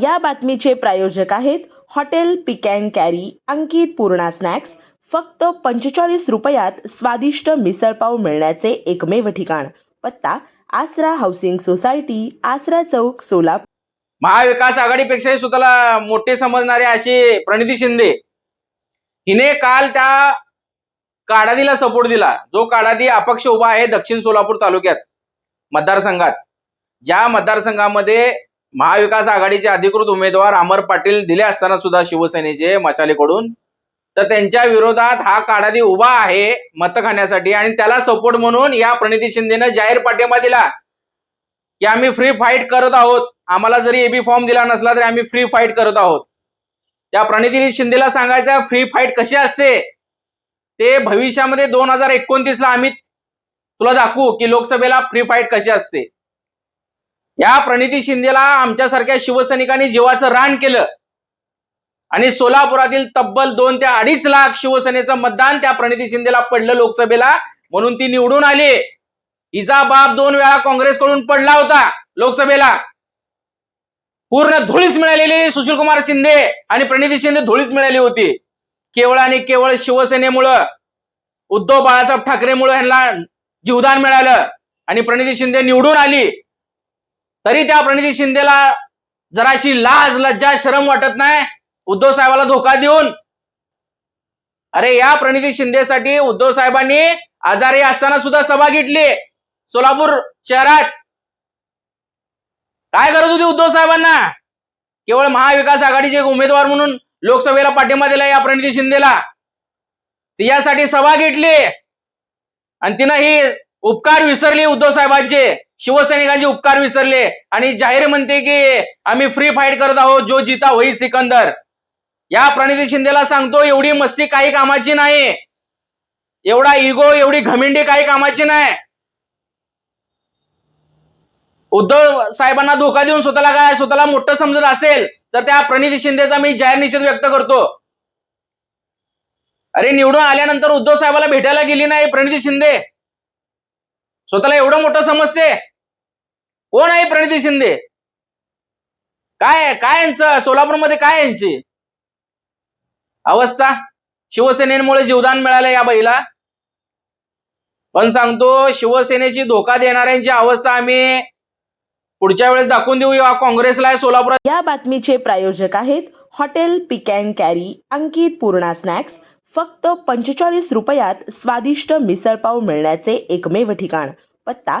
या बातमीचे प्रायोजक आहेत hotel pick and carry Ankit Purna snacks. फक्त पंचेचाळीस रुपयात स्वादिष्ट मिसळपाव मिळण्याचे एकमेव ठिकाण. पत्ता आसरा हाऊसिंग सोसायटी आसरा चौक सोलापूर. महाविकास आघाडीपेक्षाही स्वतःला मोठे समजणारे अशी प्रणिती शिंदे. हिने काल त्या काडादीला सपोर्ट दिला. जो काडादी अपक्ष उभा आहे दक्षिण सोलापूर तालुक्यात मतदारसंघात. ज्या मतदारसंघामध्ये महाविकास आघाडीचे अधिकृत उमेदवार अमर पाटील दिले असताना सुद्धा शिवसेनेचे मशालेकडून. तर त्यांच्या विरोधात हा काढादी उभा आहे मत खाण्यासाठी आणि त्याला सपोर्ट म्हणून या प्रणिती शिंदेनं जाहीर पाठिंबा दिला. की आम्ही फ्री फाईट करत आहोत. आम्हाला जरी एबी फॉर्म दिला नसला तरी आम्ही फ्री फाईट करत आहोत. त्या प्रणिती शिंदेला सांगायचं फ्री फाईट कशी असते? ते भविष्यामध्ये दोन हजार एकोणतीसला आम्ही तुला दाखवू की लोकसभेला फ्री फाईट कशी असते. या प्रणिती शिंदेला आमच्यासारख्या शिवसैनिकांनी जीवाचं रान केलं. आणि सोलापुरातील तब्बल दोन ते अडीच लाख शिवसेनेचं मतदान त्या प्रणिती शिंदेला पडलं लोकसभेला म्हणून ती निवडून आली. हिचा बाप दोन वेळा काँग्रेसकडून पडला होता लोकसभेला. पूर्ण धुळीच मिळालेली सुशील कुमार शिंदे आणि प्रणिती शिंदे धुळीच मिळाली होती. केवळ आणि केवळ शिवसेनेमुळं उद्धव बाळासाहेब ठाकरेमुळे यांना जीवदान मिळालं. आणि प्रणिती शिंदे निवडून आली. तरी त्या प्रणिती शिंदेला जराशी लाज लज्जा शरम वाटत नाही. उद्धव साहेबाला धोका देऊन. अरे या प्रणिती शिंदेसाठी उद्धव साहेबांनी आजारी असताना सुद्धा सभा घेतली. सोलापूर शहरात. काय गरज होती उद्धव साहेबांना? केवळ महाविकास आघाडीचे उमेदवार म्हणून लोकसभेला पाठिंबा दिला या प्रणिती शिंदेला. ती यासाठी सभा घेतली. आणि तिनं ही उपकार विसरली उद्धव साहेबांचे. शिवसैनिकांचे उपकार विसरले आणि जाहीर म्हणते की आम्ही फ्री फाईट करत आहोत जो जिता होई सिकंदर. या प्रणिती शिंदेला सांगतो एवढी मस्ती काही कामाची नाही. एवढा इगो एवढी घमिंडी काही कामाची नाही. उद्धव साहेबांना धोका देऊन स्वतःला काय स्वतःला मोठं समजत असेल तर त्या प्रणिती शिंदेचा मी जाहीर निषेध व्यक्त करतो. अरे निवडून आल्यानंतर उद्धव साहेबाला भेटायला गेली नाही प्रणिती शिंदे. स्वतःला एवढं मोठं समजते. कोण आहे प्रणिती शिंदे? काय काय यांचं? सोलापूरमध्ये काय यांची? अवस्था? शिवसेनेमुळे जीवदान मिळालं या बाईला. पण सांगतो शिवसेनेची धोका देणाऱ्यांची अवस्था आम्ही पुढच्या वेळेस दाखवून देऊ. या काँग्रेसला सोलापुरात. या बातमीचे प्रायोजक आहेत hotel pick and carry Ankit Purna snacks. फक्त पंचेचाळीस रुपयात स्वादिष्ट मिसळपाव मिळण्याचे एकमेव ठिकाण. पत्ता